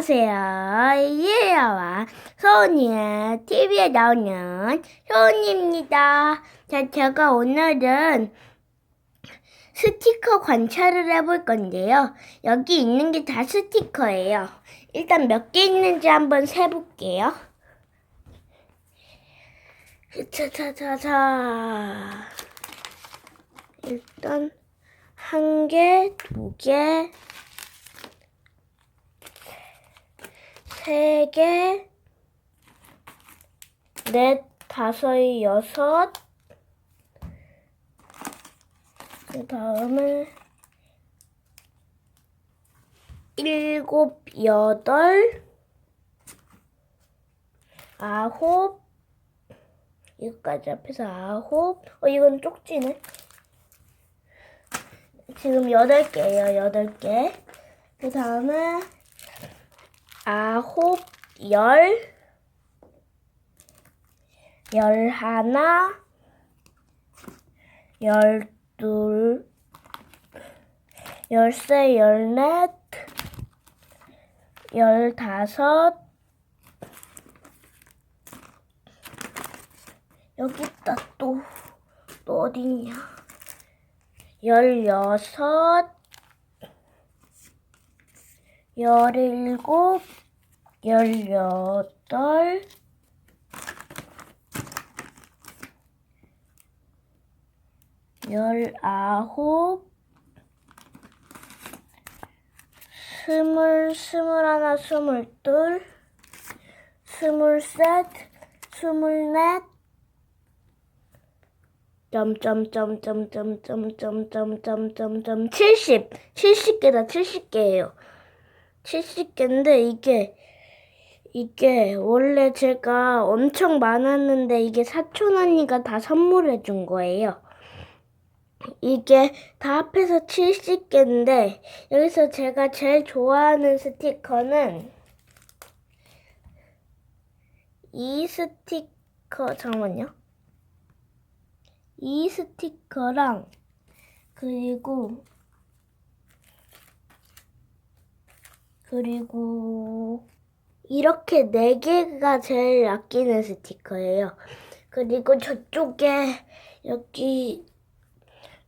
안녕하세요. 이에야와 소은이의 TV에 나오는 소은이입니다. 자, 제가 오늘은 스티커 관찰을 해볼 건데요. 여기 있는 게 다 스티커예요. 일단 몇 개 있는지 한번 세볼게요. 자자자자. 일단 한 개, 두 개, 세 개, 넷, 다섯, 여섯. 그 다음에 일곱, 여덟, 아홉. 이거까지 합해서 아홉. 어, 이건 쪽지네. 지금 여덟 개예요, 여덟 개. 그 다음에 아홉, 열, 열하나, 열둘, 열세, 열넷, 열다섯, 여기 있다, 또, 또 어딨냐. 열여섯, 열일곱, 열여덟, 열아홉, 스물, 스물하나, 스물둘, 스물셋, 스물넷, 점점점점점점점점점점 70, 70개다 70개예요. 70개인데 이게 이게 원래 제가 엄청 많았는데 이게 사촌 언니가 다 선물해 준 거예요. 이게 다 합해서 70개인데 여기서 제가 제일 좋아하는 스티커는 이 스티커 잠깐만요. 이 스티커랑 그리고 그리고 이렇게 네 개가 제일 아끼는 스티커예요. 그리고 저쪽에 여기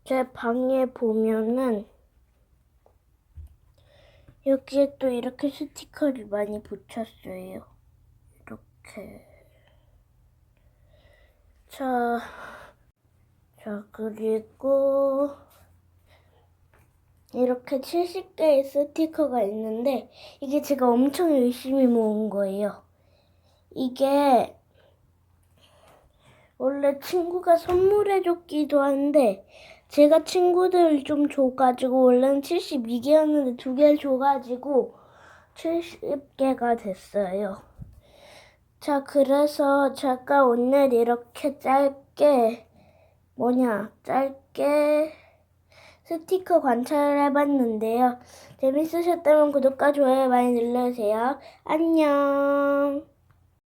제 방에 보면은 여기에 또 이렇게 스티커를 많이 붙였어요. 이렇게. 자, 자, 그리고 이렇게 70개의 스티커가 있는데 이게 제가 엄청 열심히 모은 거예요. 이게 원래 친구가 선물해 줬기도 한데 제가 친구들 좀 줘가지고 원래는 72개였는데 두 개를 줘가지고 70개가 됐어요. 자, 그래서 제가 오늘 이렇게 짧게 뭐냐 짧게 스티커 관찰을 해봤는데요. 재밌으셨다면 구독과 좋아요 많이 눌러주세요. 안녕.